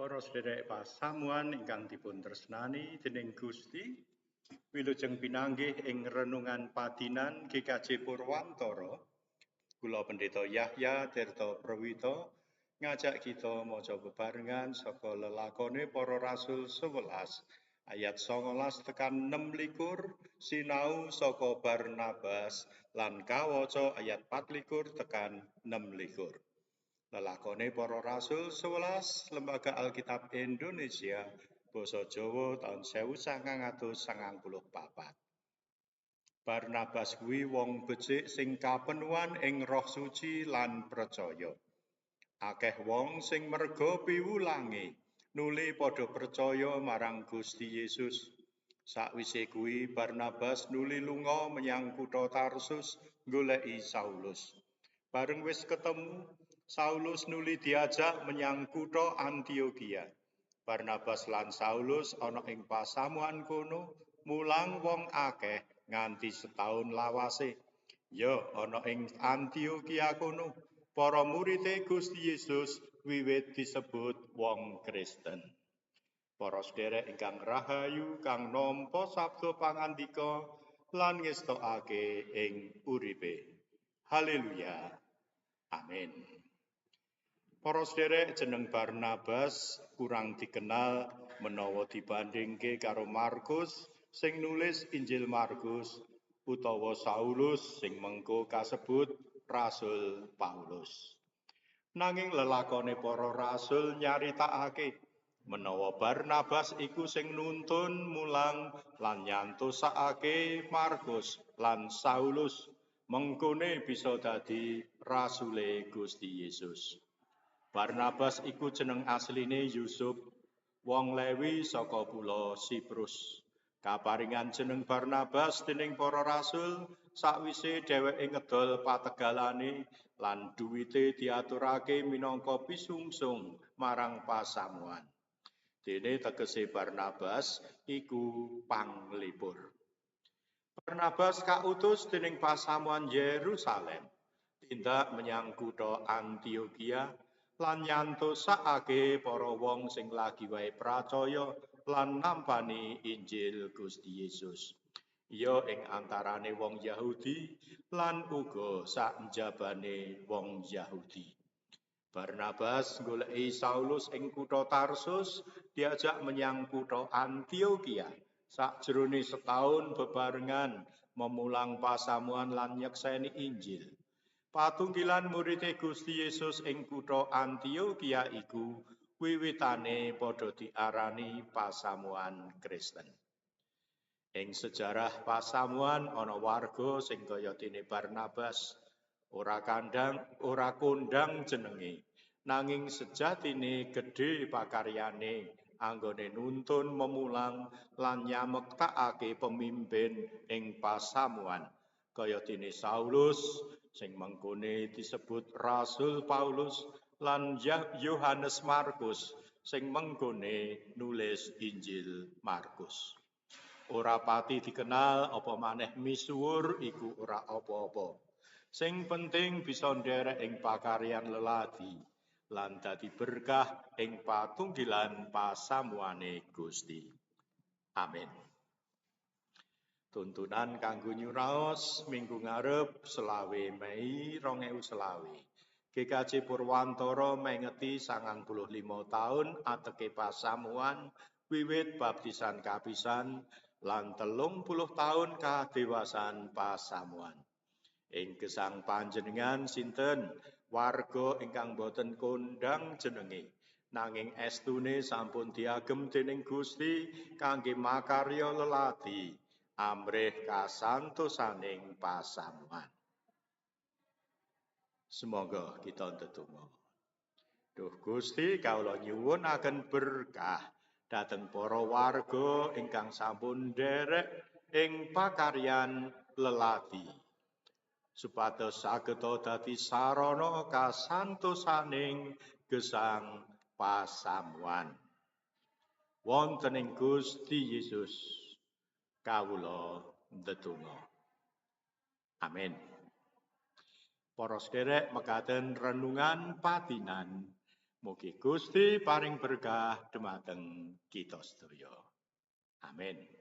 Para sederek pasamuan ingkang dipun tresnani dening Gusti, wilujeng pinanggih ing renungan padinan GKJ Purwantara, kula Pendeta Yahya Tirta Prawito ngajak kita maca bebarengan saka lelakone para rasul 11 ayat 19 tekan 6 likur sinau saka Barnabas lan kawaca ayat 4 likur tekan 6 likur. Lelakone para rasul 11 Lembaga Alkitab Indonesia Basa Jawa tahun 1994. Barnabas kuwi wong becik sing kapenuan ing Roh Suci lan percaya. Akeh wong sing merga piwulange nuli padha percaya marang Gusti Yesus. Sakwise kuwi Barnabas nuli lunga menyang kutha Tarsus goleki Saulus. Bareng wis ketemu, Saulus nuli diajak menyang kutha Antioquia. Barnabas lan Saulus ana ing pasamuan kono mulang wong akeh nganti setahun lawase. Ya ana ing Antioquia kono para murite Gusti Yesus wiwit disebut wong Kristen. Para sederek ingkang rahayu kang nampa sabda pangandika lan ngestokake ing uripe. Haleluya. Amin. Para sederek jeneng Barnabas kurang dikenal menawa dibandingke karo Markus sing nulis Injil Markus utawa Saulus sing mengko kasebut Rasul Paulus. Nanging lelakone para rasul nyaritakake menawa Barnabas iku sing nuntun mulang lan nyantosake Markus lan Saulus mengkone bisa dadi rasule Gusti Yesus. Barnabas iku jeneng asline Yusuf, wong Lewi saka pulo Siprus. Kaparingan jeneng Barnabas dening para rasul sakwise dheweke ngedol pategalane lan duwite diaturake minangka pisungsung marang pasamuan. Dene tegese Barnabas iku panglipur. Barnabas kautus dening pasamuan Yerusalem tindak menyang kutha Antioquia lan nyantosake para wong sing lagi wae percaya lan nampani Injil Gusti Yesus. Ya ing antarane wong Yahudi lan uga sak njabane wong Yahudi. Barnabas goleki Saulus ing kutha Tarsus diajak menyang kutha Antioquia sakjroning setahun bebarengan memulang pasamuan lan nyekseni Injil. Patunggilan murid Gusti Yesus ing kutha Antioquia iku wiwitane padha diarani pasamuan Kristen. Ing sejarah pasamuan ana warga sing kaya dene Barnabas ora kandang ora kondang jenenge nanging sejatine gedhe pakaryane anggone nuntun memulang lan nyamektakake pemimpin ing pasamuan kaya dene Saulus sing mengkone disebut Rasul Paulus lan Yohanes Markus sing mengkone nulis Injil Markus. Ora pati dikenal apa maneh misuwur iku ora apa-apa. Sing penting bisa nderek ing pakaryan leladi lan dadi berkah ing patunggilan pasamuane Gusti. Amin. Tuntunan kanggo nyuraos minggu ngarep selawe Mei 2020. GKJ Purwantara mengeti 95 tahun ateke pasamuan wiwit baptisan kapisan lan telung puluh tahun kadewasan pasamuan. Ing gesang panjenengan sinten warga ingkang boten kondang jenenge nanging estune sampun diagem dening Gusti kangge makarya lelati amrih kasantosaning pasamuan. Semoga kita ndedonga. Duh Gusti kawula nyuwunaken berkah dhateng para warga ingkang sampun nderek ing pakaryan lelati. Supados saged dadi sarana kasantosaning gesang pasamuan. Wonten ing Gusti Yesus kawula ndedonga. Amin. Para sederek mekaten renungan patinan Mugi Gusti paring berkah dumateng kita sedaya. Amin.